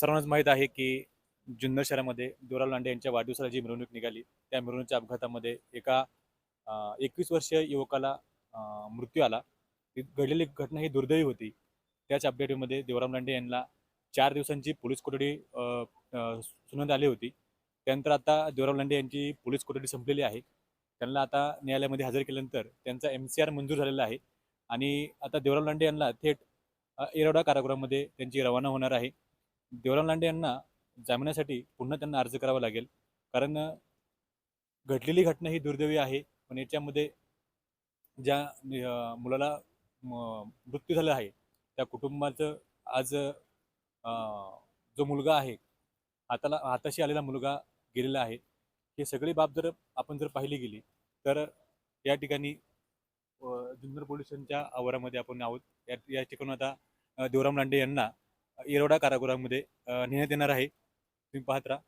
सर्वांनाच माहीत आहे की जुन्नर शहरामध्ये देवराव लांडे यांच्या वाढदिवसाला जी मिरवणूक निघाली त्या मिरवणुकीच्या अपघातामध्ये एका एकवीस वर्षीय युवकाला मृत्यू आला. ती घडलेली घटना ही दुर्दैवी होती. त्याच अपडेटमध्ये देवराम लांडे यांना चार दिवसांची पोलीस कोठडी सुनावण्यात आली होती. त्यानंतर आता देवराम लांडे यांची पोलीस कोठडी संपलेली आहे. त्यांना आता न्यायालयामध्ये हजर केल्यानंतर त्यांचा एम सी आर मंजूर झालेला आहे. आणि आता देवराम लांडे यांना थेट येरवडा कारागृहामध्ये त्यांची रवाना होणार आहे. देवराम लांडे यांना जामिनासाठी पुन्हा त्यांना अर्ज करावा लागेल. कारण घडलेली घटना ही दुर्दैवी आहे. पण याच्यामध्ये ज्या मुलाला मृत्यू झाला आहे त्या कुटुंबाचं आज जो मुलगा आहे हाताला हाताशी आलेला मुलगा गेलेला आहे. हे सगळी बाब जर आपण जर पाहिली गेली तर या ठिकाणी जुन्नर पोलिसांच्या आवारामध्ये आपण आहोत. या या ठिकाणी आता देवराम लांडे यांना येरवडा कारागृहामध्ये नेण्यात येणार आहे. तुम्ही पाहत राहा.